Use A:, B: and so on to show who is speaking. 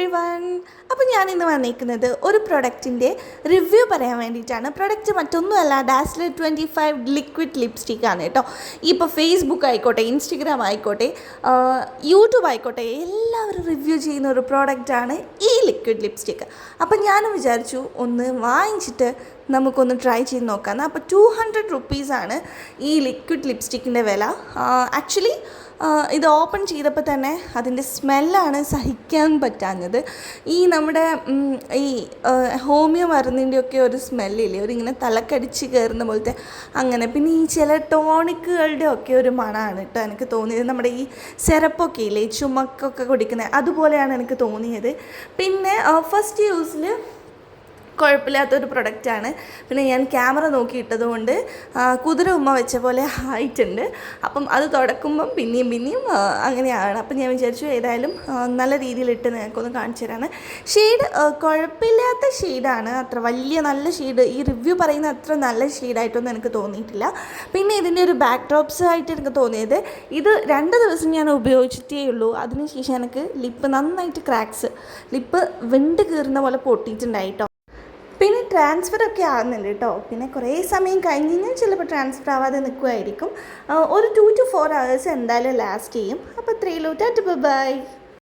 A: Every one അപ്പോൾ ഞാൻ ഇന്ന് വന്നിരിക്കുന്നത് ഒരു പ്രൊഡക്റ്റിന്റെ റിവ്യൂ പറയാൻ വേണ്ടിയിട്ടാണ്. പ്രൊഡക്റ്റ് മറ്റൊന്നുമല്ല dazzler twenty five liquid lipstick ആണ് കേട്ടോ. ഇപ്പോൾ ഫേസ്ബുക്ക് ആയിക്കോട്ടെ ഇൻസ്റ്റഗ്രാം ആയിക്കോട്ടെ യൂട്യൂബ് ആയിക്കോട്ടെ എല്ലാവരും റിവ്യൂ ചെയ്യുന്ന ഒരു പ്രോഡക്റ്റാണ് ഈ ലിക്വിഡ് ലിപ്സ്റ്റിക് അപ്പോൾ ഞാനും വിചാരിച്ചു ഒന്ന് വാങ്ങിച്ചിട്ട് നമുക്കൊന്ന് ട്രൈ ചെയ്ത് നോക്കാം അപ്പോൾ ടു ഹൺഡ്രഡ് റുപ്പീസാണ് ഈ ലിക്വിഡ് ലിപ്സ്റ്റിക്കിന്റെ വില. ആക്ച്വലി ഇത് ഓപ്പൺ ചെയ്തപ്പോൾ തന്നെ അതിന്റെ സ്മെല്ലാണ് സഹിക്കാൻ പറ്റാഞ്ഞത്. ഈ നമ്മുടെ ഈ ഹോമിയോ മരുന്നിന്റെയൊക്കെ ഒരു സ്മെല്ലില്ലേ? ഒരു ഇങ്ങനെ തലക്കടിച്ച് കയറുന്ന പോലത്തെ അങ്ങനെ. പിന്നെ ഈ ചില ടോണിക്കുകളുടെ ഒക്കെ ഒരു മണമാണ് കേട്ടോ എനിക്ക് തോന്നിയത്. നമ്മുടെ ഈ സിറപ്പൊക്കെ ഇല്ലേ ചുമക്കൊക്കെ കുടിക്കുന്നത് അതുപോലെയാണ് എനിക്ക് തോന്നിയത്. പിന്നെ ഫസ്റ്റ് യൂസിൽ കുഴപ്പമില്ലാത്തൊരു പ്രൊഡക്റ്റാണ്. പിന്നെ ഞാൻ ക്യാമറ നോക്കി ഇട്ടതുകൊണ്ട് കുതിര ഉമ്മ വെച്ച പോലെ ആയിട്ടുണ്ട് അപ്പം അത് തുടക്കുമ്പം പിന്നെയും പിന്നെയും അങ്ങനെയാണ്. അപ്പം ഞാൻ വിചാരിച്ചു ഏതായാലും നല്ല നല്ല രീതിയിലിട്ട് നിങ്ങൾക്കൊന്ന് കാണിച്ചു തരാണ് ഷെയ്ഡ് കുഴപ്പമില്ലാത്ത ഷെയ്ഡാണ് അത്ര വലിയ നല്ല ഷെയ്ഡ്. ഈ റിവ്യൂ പറയുന്ന അത്ര നല്ല ഷെയ്ഡായിട്ടൊന്നും എനിക്ക് തോന്നിയിട്ടില്ല. പിന്നെ ഇതിന്റെ ഒരു ബാക്ക് ഡ്രോപ്സ് ആയിട്ട് എനിക്ക് തോന്നിയത് ഇത് രണ്ട് ദിവസം ഞാൻ ഉപയോഗിച്ചിട്ടേ ഉള്ളൂ. അതിനുശേഷം എനിക്ക് ലിപ്പ് നന്നായിട്ട് ക്രാക്സ് ലിപ്പ് വിണ്ട് കീറുന്ന പോലെ പൊട്ടിയിട്ടുണ്ടായിട്ടോ. ഒക്കെ ആകുന്നുണ്ട് കേട്ടോ. പിന്നെ കുറേ സമയം കഴിഞ്ഞ് കഴിഞ്ഞാൽ ചിലപ്പോൾ ട്രാൻസ്ഫർ ആവാതെ നിൽക്കുമായിരിക്കും ഒരു ടു ടു ഫോർ അവേഴ്സ് എന്തായാലും ലാസ്റ്റ് ചെയ്യും. അപ്പോൾ ത്രീ ലൂറ്റാറ്റ് ബൈ